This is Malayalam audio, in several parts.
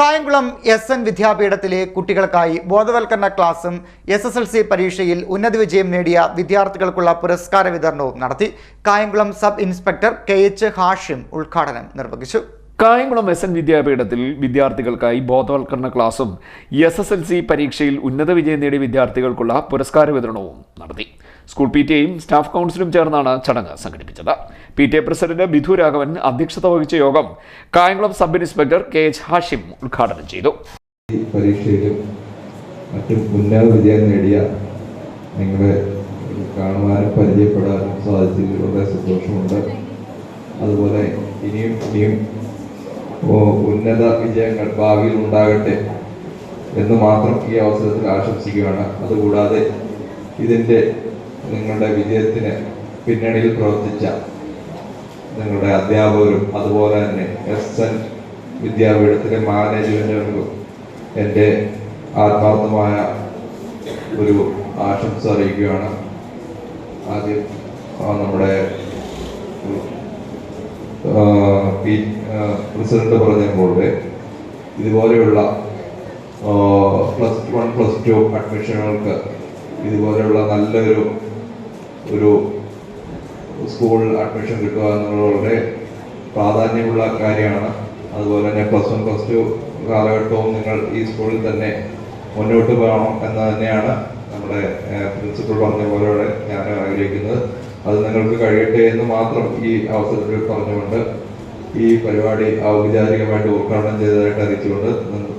കായംകുളം എസ് എൻ വിദ്യാപീഠത്തിലെ കുട്ടികൾക്കായി ബോധവൽക്കരണ ക്ലാസും എസ് എസ് എൽ സി പരീക്ഷയിൽ ഉന്നത വിജയം നേടിയ വിദ്യാർത്ഥികൾക്കുള്ള പുരസ്കാര വിതരണവും നടത്തി. Kayamkulam sub inspector K H Hashim ഉദ്ഘാടനം നിർവഹിച്ചു. കായംകുളം എസ് എൻ വിദ്യാപീഠത്തിൽ വിദ്യാർത്ഥികൾക്കായി ബോധവൽക്കരണ ക്ലാസും എസ് എസ് എൽ സി പരീക്ഷയിൽ ഉന്നത വിജയം നേടിയ വിദ്യാർത്ഥികൾക്കുള്ള പുരസ്കാര വിതരണവും നടത്തി. സ്കൂൾ പി ടി എയും സ്റ്റാഫ് കൗൺസിലും ചേർന്നാണ് ചടങ്ങ് സംഘടിപ്പിച്ചത്. P T A president Bidhu Raghavan അധ്യക്ഷത വഹിച്ച യോഗം Kayamkulam sub inspector K H Hashim ഉദ്ഘാടനം ചെയ്തു. വിജയം നേടിയ പരിചയപ്പെടാനും സാധിച്ചതിൽ സന്തോഷമുണ്ട്. അതുപോലെ ഇനിയും ഇനിയും ഉന്നത വിജയങ്ങൾ ഭാവിയിൽ ഉണ്ടാകട്ടെ എന്ന് മാത്രം ഈ അവസരത്തിൽ ആശംസിക്കുകയാണ്. അതുകൂടാതെ ഇതിന്റെ നിങ്ങളുടെ വിജയത്തിന് പിന്നണിയിൽ പ്രവർത്തിച്ച നിങ്ങളുടെ അധ്യാപകരും അതുപോലെ തന്നെ എസ് എൻ വിദ്യാപീഠത്തിലെ മാനേജ്മെന്റുകൾക്കും എന്റെ ആത്മാർത്ഥമായ ഒരു ആശംസ അറിയിക്കുകയാണ്. ആദ്യം നമ്മുടെ പി പ്രസിഡന്റ് പറഞ്ഞ പോലെ ഇതുപോലെയുള്ള പ്ലസ് വൺ പ്ലസ് ടു അഡ്മിഷനുകൾക്ക് ഇതുപോലെയുള്ള നല്ലൊരു ഒരു സ്കൂൾ അഡ്മിഷൻ കിട്ടുക എന്നുള്ളത് വളരെ പ്രാധാന്യമുള്ള കാര്യമാണ്. അതുപോലെ തന്നെ പ്ലസ് വൺ പ്ലസ് ടു കാലഘട്ടവും നിങ്ങൾ ഈ സ്കൂളിൽ തന്നെ മുന്നോട്ട് പോകണം എന്ന് തന്നെയാണ് നമ്മുടെ പ്രിൻസിപ്പൾ പറഞ്ഞ പോലെ ഞാൻ ആഗ്രഹിക്കുന്നത്. അത് നിങ്ങൾക്ക് കഴിയട്ടെ എന്ന് മാത്രം ഈ അവസരത്തിൽ പറഞ്ഞുകൊണ്ട് ഈ പരിപാടി ഔപചാരികമായിട്ട് ഉദ്ഘാടനം ചെയ്തതായിട്ട് അറിയിച്ചുകൊണ്ട്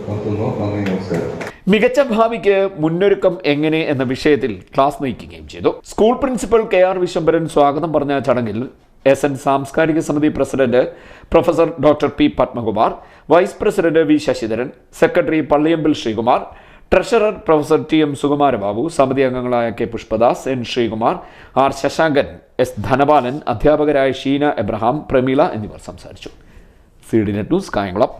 നിർത്തുന്നു. നന്ദി നമസ്കാരം. മികച്ച ഭാവിക്ക് മുന്നൊരുക്കം എങ്ങനെ എന്ന വിഷയത്തിൽ ക്ലാസ് നയിക്കുകയും ചെയ്തു. School principal K R Vishwambharan സ്വാഗതം പറഞ്ഞ ചടങ്ങിൽ എസ് എൻ സാംസ്കാരിക സമിതി president professor doctor P Padmakumar vice president V Sasidharan secretary Palliyambil Sreekumar treasurer professor T M Sukumarababu സമിതി അംഗങ്ങളായ K Pushpadas N Sreekumar R Sasankan S Dhanapalan അധ്യാപകരായ ഷീന എബ്രഹാം പ്രമീള എന്നിവർ സംസാരിച്ചു. C D net news Kayamkulam.